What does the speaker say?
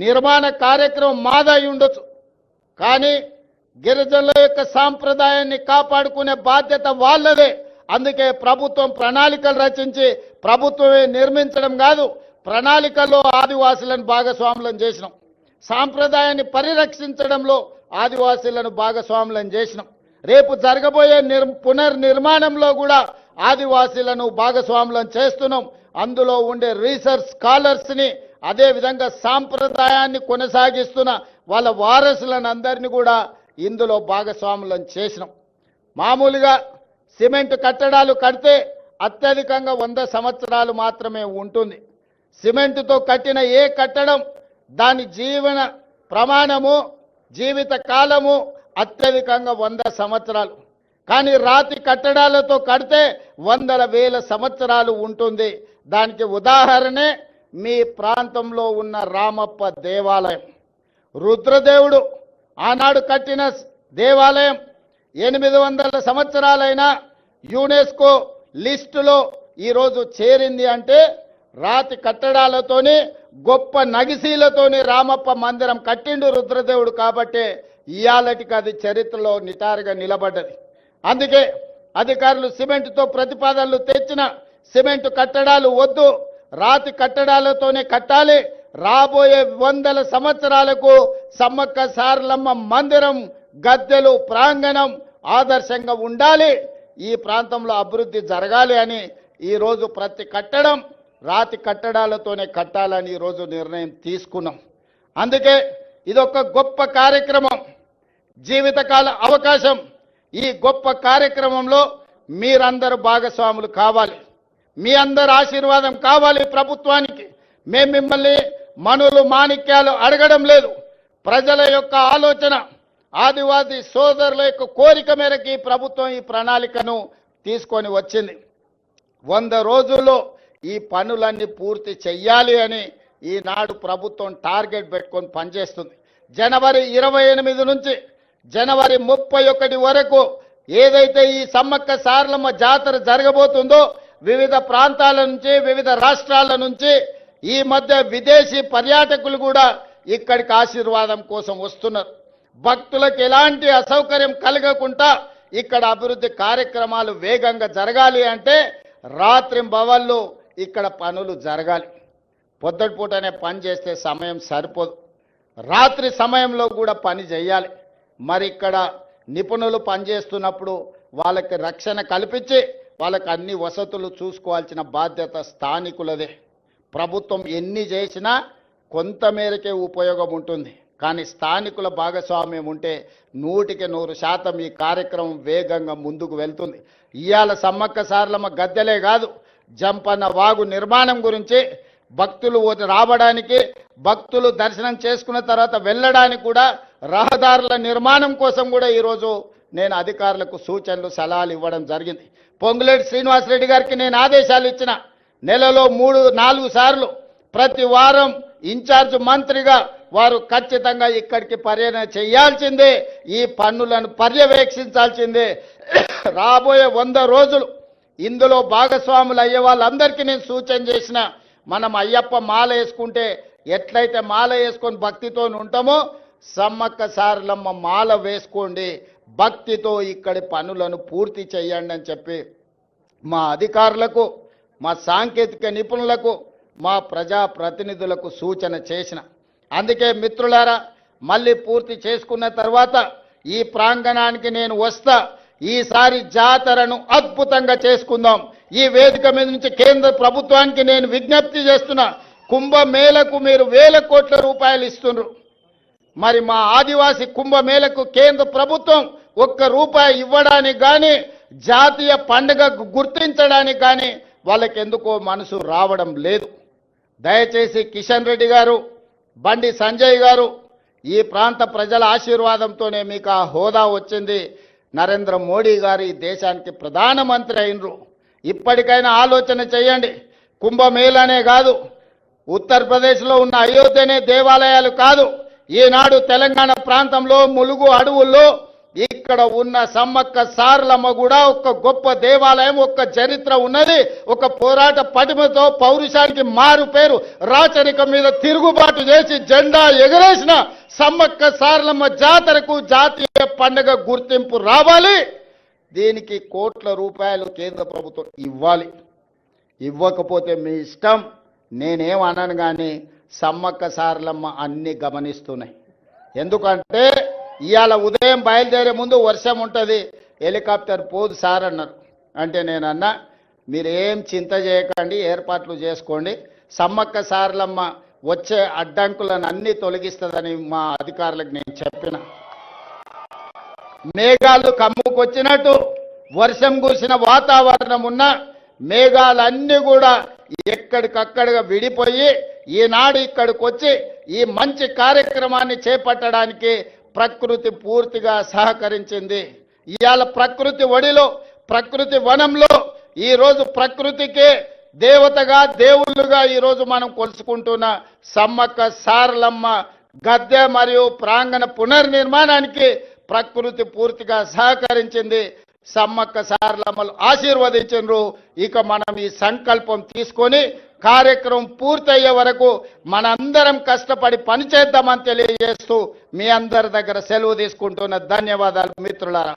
నిర్మాణ కార్యక్రమం మాదై ఉండొచ్చు. కానీ గిరిజనుల యొక్క సాంప్రదాయాన్ని కాపాడుకునే బాధ్యత వాళ్ళదే. అందుకే ప్రభుత్వం ప్రణాళికలు రచించి ప్రభుత్వమే నిర్మించడం కాదు ప్రణాళికల్లో ఆదివాసులను భాగస్వాములను చేసినాం. సాంప్రదాయాన్ని పరిరక్షించడంలో ఆదివాసులను భాగస్వాములను చేసినాం. రేపు జరగబోయే నిర్ పునర్నిర్మాణంలో కూడా ఆదివాసీలను భాగస్వాములను చేస్తున్నాం. అందులో ఉండే రీసెర్చ్ స్కాలర్స్ని అదేవిధంగా సాంప్రదాయాన్ని కొనసాగిస్తున్న వాళ్ళ వారసులను అందరినీ కూడా ఇందులో భాగస్వాములను చేసినాం. మామూలుగా సిమెంట్ కట్టడాలు కడితే అత్యధికంగా వంద సంవత్సరాలు మాత్రమే ఉంటుంది. సిమెంటుతో కట్టిన ఏ కట్టడం దాని జీవన ప్రమాణము జీవిత కాలము అత్యధికంగా వంద సంవత్సరాలు. కానీ రాతి కట్టడాలతో కడితే వందల వేల సంవత్సరాలు ఉంటుంది. దానికి ఉదాహరణే మీ ప్రాంతంలో ఉన్న రామప్ప దేవాలయం. రుద్రదేవుడు ఆనాడు కట్టిన దేవాలయం ఎనిమిది వందల సంవత్సరాలైన యునెస్కో లిస్టులో ఈరోజు చేరింది అంటే రాతి కట్టడాలతోని గొప్ప నగిశీలతోని రామప్ప మందిరం కట్టిండు రుద్రదేవుడు కాబట్టే ఇయాలటికి అది చరిత్రలో నిటారుగా నిలబడ్డది. అందుకే అధికారులు సిమెంట్తో ప్రతిపాదనలు తెచ్చిన సిమెంట్ కట్టడాలు వద్దు రాతి కట్టడాలతోనే కట్టాలి. రాబోయే వందల సంవత్సరాలకు సమ్మక్క సారలమ్మ మందిరం గద్దెలు ప్రాంగణం ఆదర్శంగా ఉండాలి. ఈ ప్రాంతంలో అభివృద్ధి జరగాలి అని ఈరోజు ప్రతి కట్టడం రాతి కట్టడాలతోనే కట్టాలని ఈరోజు నిర్ణయం తీసుకున్నాం. అందుకే ఇదొక గొప్ప కార్యక్రమం జీవితకాల అవకాశం. ఈ గొప్ప కార్యక్రమంలో మీరందరూ భాగస్వాములు కావాలి. మీ అందరి ఆశీర్వాదం కావాలి ప్రభుత్వానికి. మేము మిమ్మల్ని మనులు మాణిక్యాలు అడగడం లేదు. ప్రజల యొక్క ఆలోచన ఆదివాసీ సోదరుల యొక్క కోరిక మేరకు ఈ ప్రభుత్వం ఈ ప్రణాళికను తీసుకొని వచ్చింది. వంద రోజుల్లో ఈ పనులన్నీ పూర్తి చెయ్యాలి అని ఈనాడు ప్రభుత్వం టార్గెట్ పెట్టుకొని పనిచేస్తుంది. జనవరి ఇరవై ఎనిమిది నుంచి జనవరి ముప్పై ఒకటి వరకు ఏదైతే ఈ సమ్మక్క సారలమ్మ జాతర జరగబోతుందో వివిధ ప్రాంతాల నుంచి వివిధ రాష్ట్రాల నుంచి ఈ మధ్య విదేశీ పర్యాటకులు కూడా ఇక్కడికి ఆశీర్వాదం కోసం వస్తున్నారు. భక్తులకు ఎలాంటి అసౌకర్యం కలగకుండా ఇక్కడ అభివృద్ధి కార్యక్రమాలు వేగంగా జరగాలి అంటే రాత్రి భవన్లు ఇక్కడ పనులు జరగాలి. పొద్దుటిపూటనే పని చేస్తే సమయం సరిపోదు. రాత్రి సమయంలో కూడా పని చేయాలి. మరి ఇక్కడ నిపుణులు పనిచేస్తున్నప్పుడు వాళ్ళకి రక్షణ కల్పించి వాళ్ళకి అన్ని వసతులు చూసుకోవాల్సిన బాధ్యత స్థానికులదే. ప్రభుత్వం ఎన్ని చేసినా కొంతమేరకే ఉపయోగం ఉంటుంది. కానీ స్థానికుల భాగస్వామ్యం ఉంటే నూటికి నూరు శాతం ఈ కార్యక్రమం వేగంగా ముందుకు వెళ్తుంది. ఇవాళ సమ్మక్క సారలమ్మ గద్దెలే కాదు జంపన్న వాగు నిర్మాణం గురించి భక్తులు రావడానికి భక్తులు దర్శనం చేసుకున్న తర్వాత వెళ్ళడానికి కూడా రహదారుల నిర్మాణం కోసం కూడా ఈరోజు నేను అధికారులకు సూచనలు సలహాలు ఇవ్వడం జరిగింది. పొంగులేటి శ్రీనివాసరెడ్డి గారికి నేను ఆదేశాలు ఇచ్చిన నెలలో మూడు నాలుగు సార్లు ప్రతి వారం ఇన్ఛార్జ్ మంత్రిగా వారు ఖచ్చితంగా ఇక్కడికి పర్యటన చేయాల్సిందే ఈ పన్నులను పర్యవేక్షించాల్సిందే. రాబోయే వంద రోజులు ఇందులో భాగస్వాములు అయ్యే వాళ్ళందరికీ నేను సూచన చేసిన మనం అయ్యప్ప మాల వేసుకుంటే ఎట్లయితే మాల వేసుకొని భక్తితో ఉంటామో సమ్మక్క సారలమ్మ మాల వేసుకోండి భక్తితో ఇక్కడి పనులను పూర్తి చేయండి అని చెప్పి మా అధికారులకు మా సాంకేతిక నిపుణులకు మా ప్రజా ప్రతినిధులకు సూచన చేసిన. అందుకే మిత్రులారా మళ్ళీ పూర్తి చేసుకున్న తర్వాత ఈ ప్రాంగణానికి నేను వస్తా ఈసారి జాతరను అద్భుతంగా చేసుకుందాం. ఈ వేదిక మీద నుంచి కేంద్ర ప్రభుత్వానికి నేను విజ్ఞప్తి చేస్తున్నా కుంభమేళకు మీరు వేల కోట్ల రూపాయలు ఇస్తున్నారు మరి మా ఆదివాసి కుంభమేళకు కేంద్ర ప్రభుత్వం ఒక్క రూపాయి ఇవ్వడానికి కానీ జాతీయ పండుగ గుర్తించడానికి కానీ వాళ్ళకి ఎందుకో మనసు రావడం లేదు. దయచేసి కిషన్ రెడ్డి గారు బండి సంజయ్ గారు ఈ ప్రాంత ప్రజల ఆశీర్వాదంతోనే మీకు ఆ హోదా వచ్చింది. నరేంద్ర మోడీ గారు ఈ దేశానికి ప్రధానమంత్రి అయినరు. ఇప్పటికైనా ఆలోచన చేయండి. కుంభమేళనే కాదు ఉత్తరప్రదేశ్లో ఉన్న అయోధ్యనే దేవాలయాలు కాదు ఈనాడు తెలంగాణ ప్రాంతంలో ములుగు అడవుల్లో ఇక్కడ ఉన్న సమ్మక్క సారలమ్మ కూడా ఒక గొప్ప దేవాలయం ఒక చరిత్ర ఉన్నది. ఒక పోరాట పటిమతో పౌరుషానికి మారు పేరు రాచరిక మీద తిరుగుబాటు చేసి జెండా ఎగరేసిన సమ్మక్క సారలమ్మ జాతరకు జాతీయ పండుగ గుర్తింపు రావాలి. దీనికి కోట్ల రూపాయలు కేంద్ర ప్రభుత్వం ఇవ్వాలి. ఇవ్వకపోతే మీ ఇష్టం. నేనేం అనను కానీ సమ్మక్క సార్లమ్మ అన్ని గమనిస్తున్నాయి. ఎందుకంటే ఇవాళ ఉదయం బయలుదేరే ముందు వర్షం ఉంటుంది హెలికాప్టర్ పోదు సార్ అన్నారు. అంటే నేనన్నా మీరు ఏం చింత చేయకండి ఏర్పాట్లు చేసుకోండి. సమ్మక్క సార్లమ్మ వచ్చే అడ్డంకులను అన్ని తొలగిస్తుందని మా అధికారులకు నేను చెప్పిన. మేఘాలు కమ్ముకొచ్చినట్టు వర్షం కురిసిన వాతావరణం ఉన్న మేఘాలన్నీ కూడా ఎక్కడికక్కడగా విడిపోయి ఈనాడు ఇక్కడికి వచ్చి ఈ మంచి కార్యక్రమాన్ని చేపట్టడానికి ప్రకృతి పూర్తిగా సహకరించింది. ఇవాళ ప్రకృతి ఒడిలో ప్రకృతి వనంలో ఈరోజు ప్రకృతికి ప్రకృతికే దేవతగా దేవుళ్ళుగా ఈ రోజు మనం కొలుసుకుంటున్న సమ్మక్క సారలమ్మ గద్దె మరియు ప్రాంగణ పునర్నిర్మాణానికి ప్రకృతి పూర్తిగా సహకరించింది. సమ్మక్క సారలమ్మలు ఆశీర్వదించరు ఇక మనం ఈ సంకల్పం తీసుకొని కార్యక్రమం పూర్తయ్యే వరకు మనందరం కష్టపడి పనిచేద్దామని తెలియజేస్తూ మీ అందరి దగ్గర సెలవు తీసుకుంటున్న ధన్యవాదాలు మిత్రులారా.